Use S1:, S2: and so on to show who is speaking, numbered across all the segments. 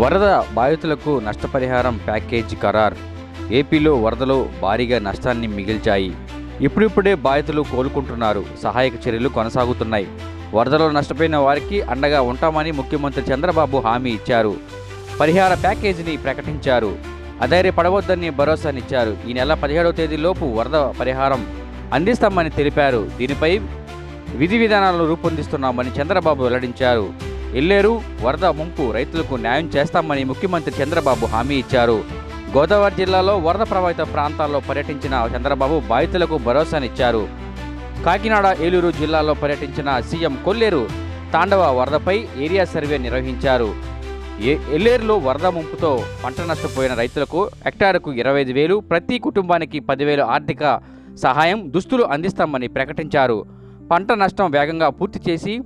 S1: వరద బాధితులకు నష్టపరిహారం ప్యాకేజీ ఖరార్. ఏపీలో వరదలు భారీగా నష్టాన్ని మిగిల్చాయి. ఇప్పుడిప్పుడే బాధితులు కోలుకుంటున్నారు. సహాయక చర్యలు కొనసాగుతున్నాయి. వరదలో నష్టపోయిన వారికి అండగా ఉంటామని ముఖ్యమంత్రి చంద్రబాబు హామీ ఇచ్చారు. పరిహార ప్యాకేజీని ప్రకటించారు. అధైర్యపడవద్దని భరోసానిచ్చారు. ఈ నెల పదిహేడవ తేదీలోపు వరద పరిహారం అందిస్తామని తెలిపారు. దీనిపై విధి విధానాలను రూపొందిస్తున్నామని చంద్రబాబు వెల్లడించారు. ఎల్లేరు వరద ముంపు రైతులకు న్యాయం చేస్తామని ముఖ్యమంత్రి చంద్రబాబు హామీ ఇచ్చారు. గోదావరి జిల్లాలో వరద ప్రభావిత ప్రాంతాల్లో పర్యటించిన చంద్రబాబు బాధితులకు భరోసానిచ్చారు. కాకినాడ ఏలూరు జిల్లాలో పర్యటించిన సీఎం కొల్లేరు తాండవ వరదపై ఏరియా సర్వే నిర్వహించారు. ఏ- ఎల్లేరులో వరద ముంపుతో పంట నష్టపోయిన రైతులకు హెక్టారుకు ఇరవై ఐదు వేలు ప్రతి కుటుంబానికి పదివేలు ఆర్థిక సహాయం దుస్తులు అందిస్తామని ప్రకటించారు. పంట నష్టం వేగంగా పూర్తి చేసి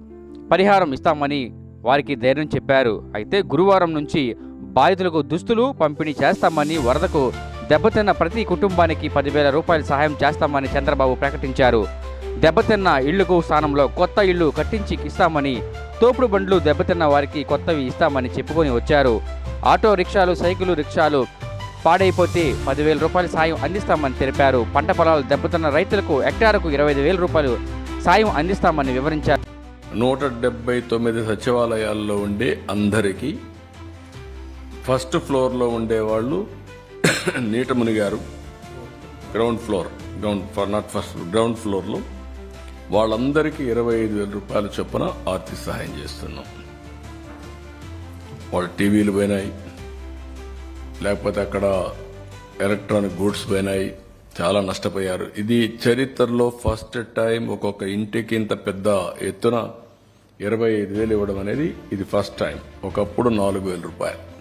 S1: పరిహారం ఇస్తామని వారికి ధైర్యం చెప్పారు. అయితే గురువారం నుంచి బాధితులకు దుస్తులు పంపిణీ చేస్తామని వరదకు దెబ్బతిన్న ప్రతి కుటుంబానికి పదివేల రూపాయల సహాయం చేస్తామని చంద్రబాబు ప్రకటించారు. దెబ్బతిన్న ఇళ్ళకు స్థానంలో కొత్త ఇళ్ళు కట్టించి ఇస్తామని తోపుడు బండ్లు దెబ్బతిన్న వారికి కొత్తవి ఇస్తామని చెప్పుకొని వచ్చారు. ఆటో రిక్షాలు సైకిలు రిక్షాలు పాడైపోతే పదివేల రూపాయల సాయం అందిస్తామని తెలిపారు. పంట పొలాలు దెబ్బతిన్న రైతులకు హెక్టారుకు ఇరవై ఐదు వేల రూపాయలు సాయం అందిస్తామని వివరించారు.
S2: నూట డెబ్బై తొమ్మిది సచివాలయాల్లో ఉండే అందరికీ ఫస్ట్ ఫ్లోర్లో ఉండేవాళ్ళు నీట మునిగారు. Ground floor ground for not first ground ఫ్లోర్లో వాళ్ళందరికీ ఇరవై ఐదు వేల రూపాయల చొప్పున ఆర్థిక సహాయం చేస్తున్నాం. వాళ్ళ టీవీలు పోయినాయి లేకపోతే అక్కడ ఎలక్ట్రానిక్ గూడ్స్ పోయినాయి చాలా నష్టపోయారు. ఇది చరిత్రలో ఫస్ట్ టైం ఒక్కొక్క ఇంటికి ఇంత పెద్ద ఎత్తున ఇరవై ఐదు వేలు ఇవ్వడం అనేది ఇది ఫస్ట్ టైం ఒకప్పుడు నాలుగు వేల రూపాయలు.